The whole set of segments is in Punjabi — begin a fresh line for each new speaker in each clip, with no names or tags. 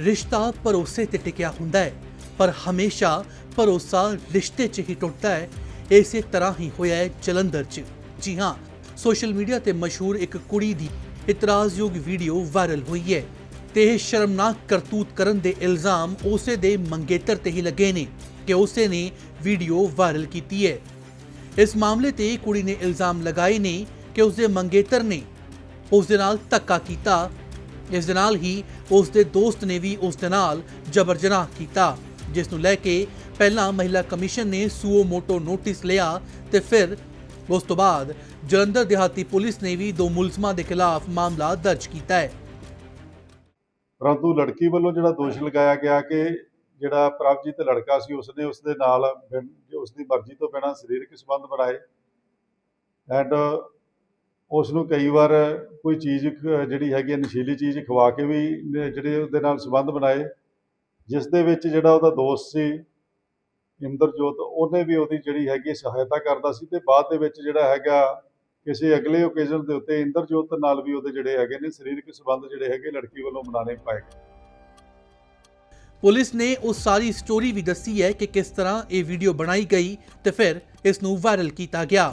ਰਿਸ਼ਤਾ ਭਰੋਸੇ ਤੇ ਟਿਕਿਆ ਹੁੰਦਾ ਹੈ, ਪਰ ਹਮੇਸ਼ਾ ਭਰੋਸਾ ਰਿਸ਼ਤੇ 'ਚ ਹੀ ਟੁੱਟਦਾ ਹੈ। ਇਸੇ ਤਰ੍ਹਾਂ ਹੀ ਹੋਇਆ ਹੈ ਜਲੰਧਰ 'ਚ। ਜੀ ਹਾਂ, ਸੋਸ਼ਲ ਮੀਡੀਆ ਤੇ ਮਸ਼ਹੂਰ ਇੱਕ ਕੁੜੀ ਦੀ ਇਤਰਾਜ਼ਯੋਗ ਵੀਡੀਓ ਵਾਇਰਲ ਹੋਈ ਹੈ ਤੇ ਇਹ ਸ਼ਰਮਨਾਕ ਕਰਤੂਤ ਕਰਨ ਦੇ ਇਲਜ਼ਾਮ ਉਸੇ ਦੇ ਮੰਗੇਤਰ ਤੇ ਹੀ ਲੱਗੇ ਨੇ ਕਿ ਉਸੇ ਨੇ ਵੀਡੀਓ ਵਾਇਰਲ ਕੀਤੀ ਹੈ। ਇਸ ਮਾਮਲੇ ਤੇ ਕੁੜੀ ਨੇ ਇਲਜ਼ਾਮ ਲਗਾਏ ਨੇ ਕਿ ਉਸਦੇ ਮੰਗੇਤਰ ਨੇ ਉਸ ਦੇ ਨਾਲ ਧੱਕਾ ਕੀਤਾ ਇਸ ਦੇ ਨਾਲ ਹੀ ਉਸ ਦੇ ਦੋਸਤ ਨੇ ਵੀ ਉਸ ਦੇ ਨਾਲ ਜਬਰ ਜਨਾਹ ਕੀਤਾ, ਜਿਸ ਨੂੰ ਲੈ ਕੇ ਪਹਿਲਾਂ ਮਹਿਲਾ ਕਮਿਸ਼ਨ ਨੇ ਸੂਓ ਮੋਟੋ ਨੋਟਿਸ ਲਿਆ ਤੇ ਫਿਰ ਉਸ ਤੋਂ ਬਾਅਦ ਜਲੰਧਰ ਦਿਹਾਤੀ ਪੁਲਿਸ ਨੇ ਵੀ ਦੋ ਮੁਲਜ਼ਮਾਂ ਦੇ ਖਿਲਾਫ ਮਾਮਲਾ ਦਰਜ ਕੀਤਾ ਹੈ।
ਪਰੰਤੂ ਲੜਕੀ ਵੱਲੋਂ ਜਿਹੜਾ ਦੋਸ਼ ਲਗਾਇਆ ਗਿਆ ਕਿ ਜਿਹੜਾ ਪ੍ਰਭਜੀਤ ਲੜਕਾ ਸੀ, ਉਸਨੇ ਉਸਦੇ ਨਾਲ ਬਿਨ- ਮਰਜ਼ੀ ਤੋਂ ਬਿਨਾਂ ਸਰੀਰਕ ਸੰਬੰਧ ਬਣਾਏ। ਐਂਡ ਉਸ ਨੂੰ ਕਈ ਵਾਰ ਕੋਈ ਚੀਜ਼ ਜਿਹੜੀ ਹੈਗੀ ਹੈ ਨਸ਼ੀਲੀ ਚੀਜ਼ ਖਵਾ ਕੇ ਵੀ ਜਿਹੜੇ ਉਹਦੇ ਨਾਲ ਸੰਬੰਧ ਬਣਾਏ, ਜਿਸ ਦੇ ਵਿੱਚ ਜਿਹੜਾ ਉਹਦਾ ਦੋਸਤ ਸੀ, ਇੰਦਰਜੋਤ, ਉਹਨੇ ਵੀ ਉਹਦੀ ਜਿਹੜੀ ਹੈਗੀ ਸਹਾਇਤਾ ਕਰਦਾ ਸੀ ਤੇ ਬਾਅਦ ਦੇ ਵਿੱਚ ਜਿਹੜਾ ਹੈਗਾ, ਕਿਸੇ ਅਗਲੇ ਓਕੇਜ਼ਨ ਦੇ ਉੱਤੇ ਇੰਦਰਜੋਤ ਨਾਲ ਵੀ ਉਹਦੇ ਜਿਹੜੇ ਹੈਗੇ ਨੇ, ਸਰੀਰਕ ਸੰਬੰਧ ਜਿਹੜੇ ਹੈਗੇ ਲੜਕੀ ਵੱਲੋਂ ਬਣਾਣੇ ਪਾਏ
ਪੁਲਿਸ ਨੇ ਉਹ ਸਾਰੀ ਸਟੋਰੀ ਵੀ ਦੱਸੀ ਹੈ ਕਿ ਕਿਸ ਤਰ੍ਹਾਂ ਇਹ ਵੀਡੀਓ ਬਣਾਈ ਗਈ ਤੇ ਫਿਰ ਇਸ ਨੂੰ ਵਾਇਰਲ ਕੀਤਾ ਗਿਆ।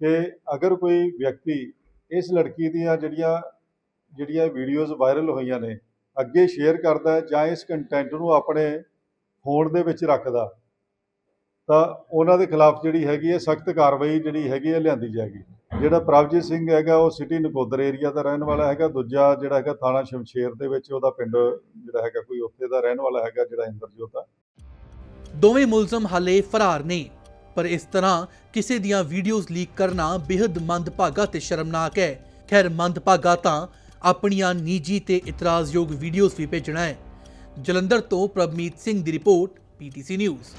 ਕਿ ਅਗਰ ਕੋਈ ਵਿਅਕਤੀ ਇਸ ਲੜਕੀ ਦੀਆਂ ਜਿਹੜੀਆਂ ਜਿਹੜੀਆਂ ਵੀਡੀਓਜ਼ ਵਾਇਰਲ ਹੋਈਆਂ ਨੇ, ਅੱਗੇ ਸ਼ੇਅਰ ਕਰਦਾ ਜਾਂ ਇਸ ਕੰਟੈਂਟ ਨੂੰ ਆਪਣੇ ਫੋਨ ਦੇ ਵਿੱਚ ਰੱਖਦਾ, ਤਾਂ ਉਹਨਾਂ ਦੇ ਖਿਲਾਫ ਜਿਹੜੀ ਹੈਗੀ ਹੈ ਸਖਤ ਕਾਰਵਾਈ ਜਿਹੜੀ ਹੈਗੀ ਹੈ ਲਿਆਂਦੀ ਜਾਏਗੀ। ਜਿਹੜਾ ਪ੍ਰਭਜੀਤ ਸਿੰਘ ਹੈਗਾ, ਉਹ ਸਿਟੀ ਨਕੋਦਰ ਏਰੀਆ ਦਾ ਰਹਿਣ ਵਾਲਾ ਹੈਗਾ, ਦੂਜਾ ਜਿਹੜਾ ਹੈਗਾ ਥਾਣਾ ਸ਼ਮਸ਼ੇਰ ਦੇ ਵਿੱਚ ਉਹਦਾ ਪਿੰਡ ਜਿਹੜਾ ਹੈਗਾ ਕੋਈ ਉੱਥੇ ਦਾ ਰਹਿਣ ਵਾਲਾ ਹੈਗਾ ਜਿਹੜਾ ਇੰਦਰਜੋਤ ਆ।
ਦੋਵੇਂ ਮੁਲਜ਼ਮ ਹਾਲੇ ਫਰਾਰ ਨੇ। ਪਰ ਇਸ ਤਰ੍ਹਾਂ ਕਿਸੇ ਦੀਆਂ ਵੀਡੀਓਜ਼ ਲੀਕ ਕਰਨਾ ਬੇहद ਮੰਦਭਾਗਾ ਤੇ ਸ਼ਰਮਨਾਕ ਹੈ। ਖੈਰ, ਮੰਦਭਾਗਾ ਤਾਂ ਆਪਣੀਆਂ ਨਿੱਜੀ ਤੇ ਇਤਰਾਜ਼ਯੋਗ ਵੀਡੀਓਜ਼ ਵੀ ਭੇਜਣਾ ਹੈ। ਜਲੰਧਰ ਤੋਂ ਪ੍ਰਭਮੀਤ ਸਿੰਘ ਦੀ ਰਿਪੋਰਟ ਪੀਟੀਸੀ ਨਿਊਜ਼।